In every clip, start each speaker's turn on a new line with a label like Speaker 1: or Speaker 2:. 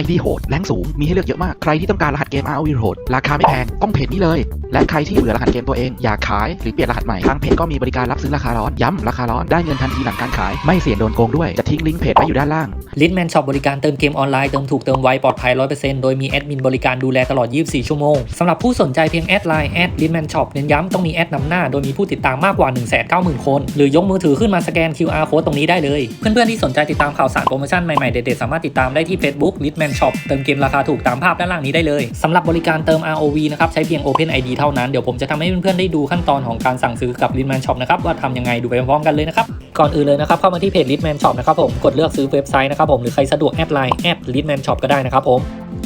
Speaker 1: ID โหดแรงสูงมีให้เลือกเยอะมาก ใครที่ต้องการรหัสเกม ROV โหดราคาไม่แพงต้องเพจนี้เลย และใครที่เบื่อรหัสเกมตัวเองอยากขายหรือเปลี่ยนรหัสใหม่ทางเพจก็มีบริการรับซื้อราคาร้อนย้ำราคาร้อนได้เงินทันทีหลังการขาย ไม่เสี่ยงโดนโกงด้วยจะทิ้งลิงก์เพจไว้อยู่ด้านล่าง
Speaker 2: ลิทแมนช็อปบริการเติมเกมออนไลน์เติมถูกเติมไวปลอดภัย100%โดยมีแอดมินบริการดูแลตลอด 24 ชั่วโมงสำหรับผู้สนใจเพียงแอดไลน์แอดลิทแมนช็อปเน้นย้ำต้องมีแอดนำหน้าโดยมีผู้ติดตามมากกว่า 190,000 คน หรือยกมือถือขึ้นมาสแกน QR code ตรงนี้ได้เลย เพื่อนๆที่สนใจติดตามข่าวสารโปรโมชั่นใหม่ๆเด็ดๆสามารถติดตามได้ที่ Facebook ลิทแมนช็อปเติมเกมราคาถูกตามภาพด้านล่างนี้ได้เลยสำหรับบริการเติม ROV นะครับใช้เพียง Open ID เท่านั้น เดี๋ยวผมจะทำให้เพื่อนๆได้ดูขั้นตอนของการสั่งซื้อกับลิทแมนช็อปนะครับว่าทำยังไงดูไปพร้อมๆกันเลยนะครับก่อนอื่นเลยนะครับเข้ามาที่เพจ Litman Shop นะครับผมกดเลือกซื้อเว็บไซต์นะครับผมหรือใครสะดวกแอดไลน์แอด Litman Shop ก็ได้นะครับผม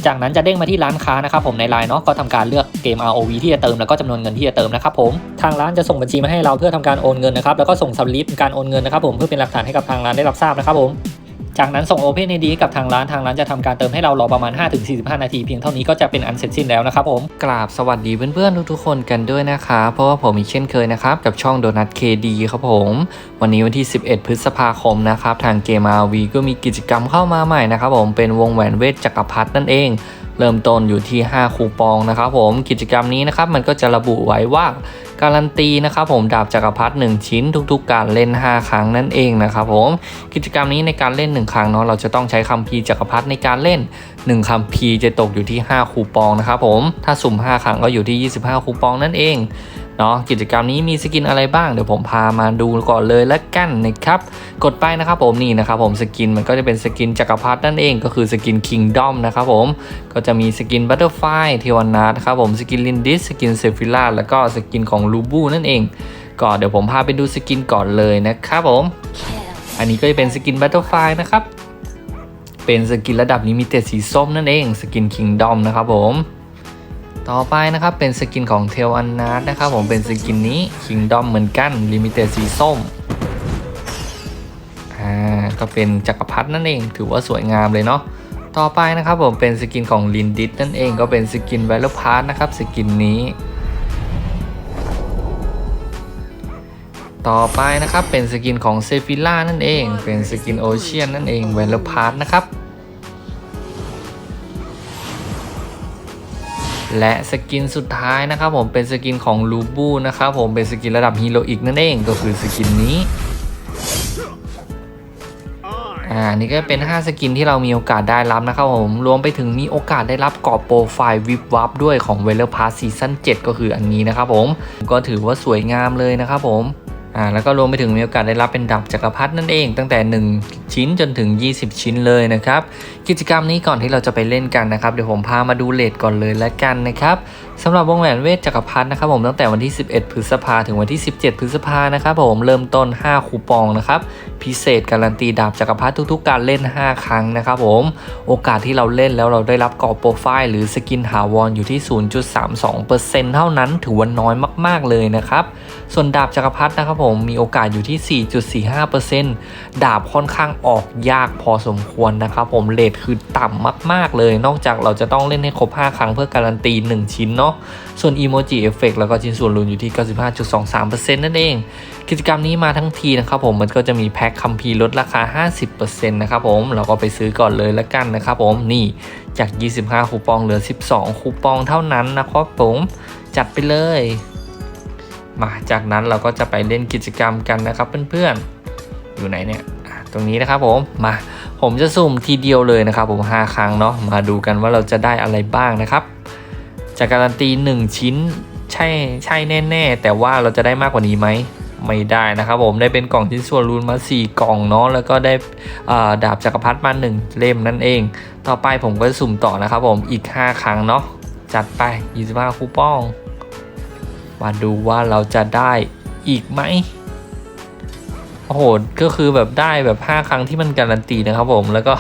Speaker 2: จากนั้นจะเด้งมาที่ร้านค้านะครับผมในไลน์เนาะก็ทำการเลือกเกม ROV ที่จะเติมแล้วก็จำนวนเงินที่จะเติมนะครับผมทางร้านจะส่งบัญชีมาให้เราเพื่อทำการโอนเงินนะครับแล้วก็ส่งสลิปการโอนเงินนะครับผมเพื่อเป็นหลักฐานให้กับทางร้านได้รับทราบนะครับผม จากนั้นส่ง Open ID ให้กับทางร้านทางร้านจะทำการเติมให้เรารอประมาณ 5-45 นาที เพียงเท่านี้ก็จะเป็นอันเสร็จสิ้นแล้วนะครับผม
Speaker 3: กราบสวัสดีเพื่อนๆทุกๆคนกันด้วยนะคะเพราะว่าผมอีกเช่นเคยนะครับกับช่องโดนัทเคดีครับผม วันนี้วันที่ 11 พฤษภาคมนะครับทางเกม RV ก็มีกิจกรรมเข้ามาใหม่นะครับผมเป็นวงแหวนเวทจักรพรรดินั่นเองเริ่มต้นอยู่ที่ 5 คูปองนะครับผมกิจกรรมนี้นะครับมันก็จะระบุไว้ว่า การันตีนะครับผมดาบจักรพรรดิ1ชิ้นทุกๆ การเล่น 5 ครั้งนั่นเองนะครับผมกิจกรรมนี้ในการเล่น 1 ครั้งเนาะเราจะต้องใช้คัมภีร์จักรพรรดิในการเล่น 1คัมภีร์จะตกอยู่ที่ 5 คูปองนะครับผมถ้าสุ่ม 5 ครั้งก็อยู่ที่ 25 คูปองนั่นเอง เนาะกิจกรรมนี้มีสกินอะไรบ้างเดี๋ยวผมพามาดูก่อนเลยและกันนะครับกดไปนะครับผมนี่นะครับผมสกินมันก็จะเป็นสกินจักรพรรดินั่นเองก็คือสกิน Kingdom นะครับผมก็จะมีสกิน Butterfly เทวนาทครับผมสกินลินดิสสกินเซฟิล่าแล้วก็สกินของลูบูนั่นเองก็เดี๋ยวผมพาไปดูสกินก่อนเลยนะครับผมอันนี้ก็จะเป็นสกิน Butterfly นะครับเป็นสกินระดับลิมิเต็ดสีส้มนั่นเองสกิน Kingdom นะครับผม ต่อไปนะครับเป็นสกินของเทลอันนาร์นะครับผมเป็นสกินนี้ Kingdom เหมือนกันลิมิเต็ดสีส้มอ่าก็เป็นจักรพรรดินั่นเอง ถือว่าสวยงามเลยเนาะต่อไปนะครับผมเป็นสกินของลินดิสนั่นเองก็เป็นสกินไวโรพาร์ทนะครับสกินนี้ ต่อไปนะครับเป็นสกินของเซฟิล่านั่นเอง เป็นสกินโอเชียนนั่นเองเวลพาร์ทนะครับ และสกินสุดท้ายนะครับผมเป็นสกินของลูบูนะครับผมเป็นสกินระดับฮีโร่อีกนั่นเองก็คือสกินนี้อ่านี่ก็เป็น 5 สกินที่เรามีโอกาสได้รับนะครับผม รวมไปถึงมีโอกาสได้รับกรอบโปรไฟล์วิบวับด้วยของเวลล์พาร์ซีซั่น7ก็คืออันนี้นะครับผม ก็ถือว่าสวยงามเลยนะครับผม อ่าแล้วก็รวมไปถึงมีโอกาสได้รับเป็นดับจักรพรรดินั่นเอง ตั้งแต่ 1 ชิ้นจนถึง 20 ชิ้นเลยนะครับ กิจกรรมนี้ก่อนที่เราจะไปเล่นกันนะครับ เดี๋ยวผมพามาดูเลทก่อนเลยละกันนะครับสำหรับวงแหวนเวทจักรพรรดินะครับผมตั้งแต่วันที่ 11 พฤษภาถึงวันที่ 17 พฤษภานะครับผมเริ่มต้น 5 คูปองนะครับพิเศษการันตีดาบจักรพรรดิทุกๆ การเล่น 5 ครั้งนะครับผมโอกาสที่เราเล่นแล้วเราได้รับกรอบโปรไฟล์หรือสกินถาวรอยู่ที่ 0.32%เท่านั้นถือว่าน้อยมากๆเลยนะครับส่วนดาบจักรพรรดินะครับผมมีโอกาสอยู่ที่ 4.45%ดาบค่อนข้างออกยากพอสมควรนะครับผมเลทคือต่ำมาก ๆเลย นอกจากเราจะต้องเล่นให้ครบ 5 ครั้งเพื่อการันตี 1 ชิ้นเนาะ ส่วนอีโมจิเอฟเฟกแล้วก็ชิ้นส่วนรวมอยู่ที่ 95.23%นั่นเอง กิจกรรมนี้มาทั้งทีนะครับผมมันก็จะมีแพ็คคัมภีร์ลดราคา 50%นะครับผมเราก็ไปซื้อก่อนเลยละกันนะครับผมนี่จาก 25 คูปองเหลือ 12 คูปองเท่านั้นนะครับผมจัดไปเลย มาจากนั้นเราก็จะไปเล่นกิจกรรมกันนะครับเพื่อนๆ อยู่ไหนเนี่ยตรงนี้นะครับผมมาผมจะสุ่มทีเดียวเลยนะครับผม 5 ครั้งเนาะมาดูกันว่าเราจะได้อะไรบ้างนะครับ จากการันตี 1 ชิ้นใช่ใช่แน่ๆ แต่ว่าเราจะได้มากกว่านี้ไหมไม่ได้นะครับผมได้เป็นกล่องชิ้นส่วนรูนมา 4 กล่องเนาะแล้วก็ได้ดาบจักรพรรดิมา 1 เล่มนั่นเอง ต่อไปผมก็จะสุ่มต่อนะครับผมอีก 5 ครั้งเนาะจัดไป25คูปอง มาดูว่าเราจะได้อีกไหม อ้โหก็คือแบบได้แบบ 5 ครั้งที่มันการันตีนะครับผมแล้วก็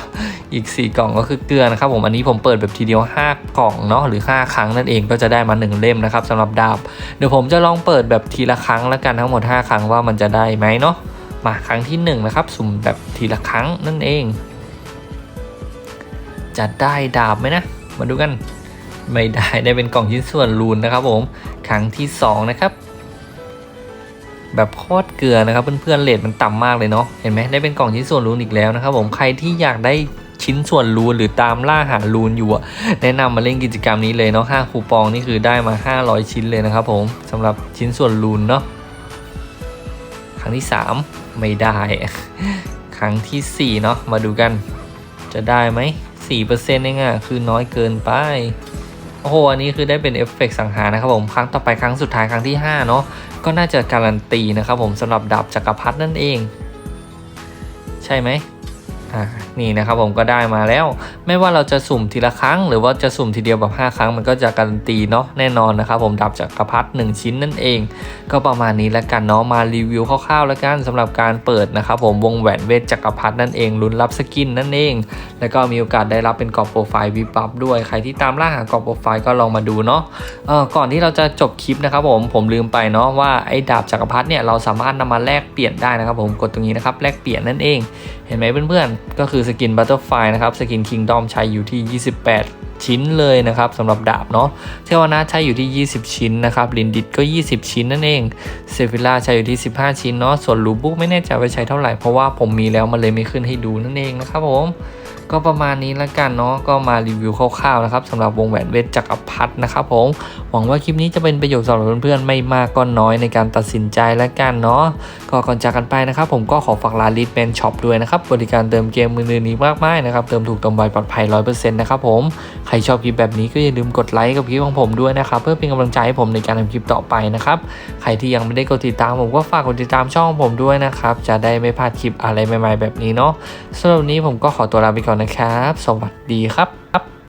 Speaker 3: อีก 4 กล่องก็คือเกลือนะครับผมอันนี้ผมเปิดแบบทีเดียว 5 กล่องเนาะหรือ 5 ครั้งนั่นเองก็จะได้มา 1 เล่มนะครับสำหรับดาบเดี๋ยวผมจะลองเปิดแบบทีละครั้งแล้วกันทั้งหมด 5 ครั้งว่ามันจะได้ไหมเนาะมาครั้งที่1นะครับสุ่มแบบทีละครั้งนั่นเอง จะได้ดาบไหมนะมาดูกัน ไม่ได้ได้เป็นกล่องชิ้นส่วนรูนนะครับผมครั้งที่สองนะครับ แบบโคตรเกลือนะครับเพื่อนๆเลทมันต่ำมากเลยเนาะเห็นไหมได้เป็นกล่องชิ้นส่วนรูนอีกแล้วนะครับผมใครที่อยากได้ชิ้นส่วนรูนหรือตามล่าหารูนอยู่แนะนำมาเล่นกิจกรรมนี้เลยเนาะ5คูปองนี่คือได้มา 500 ชิ้นเลยนะครับผมสำหรับชิ้นส่วนรูนเนาะครั้งที่ 3 ไม่ได้ ครั้งทีสี่4เนาะมาดูกัน จะได้ไหม4%เองอะคือน้อยเกินไป โอ้โห อันนี้คือได้เป็นเอฟเฟกต์สังหารนะครับผม ครั้งต่อไปครั้งสุดท้ายครั้งที่ 5 เนาะ ก็น่าจะการันตีนะครับผมสำหรับดาบจักรพรรดินั่นเอง ใช่ไหม นี่นะครับผมก็ได้มาแล้ว ไม่ว่าเราจะสุ่มทีละครั้ง หรือว่าจะสุ่มทีเดียวแบบ 5 ครั้งมันก็จะการันตีเนาะแน่นอนนะครับผมดาบจักระพรรดิ1ชิ้นนั่นเอง ก็ประมาณนี้แล้วกันเนาะมารีวิวคร่าวๆแล้วกันสำหรับการเปิดนะครับผมวงแหวนเวทจักรพรรดินั่นเองลุ้นรับสกินนั่นเอง แล้วก็มีโอกาสได้รับเป็นกรอบโปรไฟล์วิบับด้วยใครที่ตามล่าหากรอบโปรไฟล์ก็ลองมาดูเนาะก่อนที่เราจะจบคลิปนะครับผมผมลืมไปเนาะว่าไอ้ดาบจักรพรรดิเนี่ยเราสามารถนำมาแลกเปลี่ยนได้นะครับผมกดตรงนี้นะครับแลกเปลี่ยนนั่นเอง เห็นไหมเพื่อนๆก็คือสกินบัตเตอร์ไฟนะครับสกินคิงดอมใช้อยู่ที่ 28 ชิ้นเลยนะครับสำหรับดาบเนาะเทวนาใช้อยู่ที่ 20 ชิ้นนะครับลินดิตก็ 20 ชิ้นนั่นเองเซฟิล่าใช้อยู่ที่ 15 ชิ้นเนาะส่วนลูบุกไม่แน่ใจว่าใช้เท่าไหร่เพราะว่าผมมีแล้วมันเลยไม่ขึ้นให้ดูนั่นเองนะครับผม ก็ประมาณนี้ละกันเนาะก็มารีวิวคร่าวๆนะครับสำหรับวงแหวนเวทจักรพรรดินะครับผมหวังว่าคลิปนี้จะเป็นประโยชน์สำหรับเพื่อนๆไม่มากก็น้อยในการตัดสินใจละกันเนาะก็ก่อนจากกันไปนะครับ ผมก็ขอฝากร้านลิทแมนช็อปด้วยนะครับบริการเติมเกมมือถือนี้มากมายนะครับเติมถูกติมไวปลอดภัย100%นะครับผมใครชอบคลิปแบบนี้ก็อย่าลืมกดไลค์กับคลิปของผมด้วยนะครับเพื่อเป็นกำลังใจให้ผมในการทำคลิปต่อไปนะครับใครที่ยังไม่ได้กดติดตามผมก็ฝากกดติดตามช่องผมด้วยนะครับจะได้ไม่พลาดคลิปอะไรใหม่ ๆ แบบนี้เนาะสำหรับวันนี้ผมก็ขอตัวลาไปก่อนนะครับ สวัสดีครับ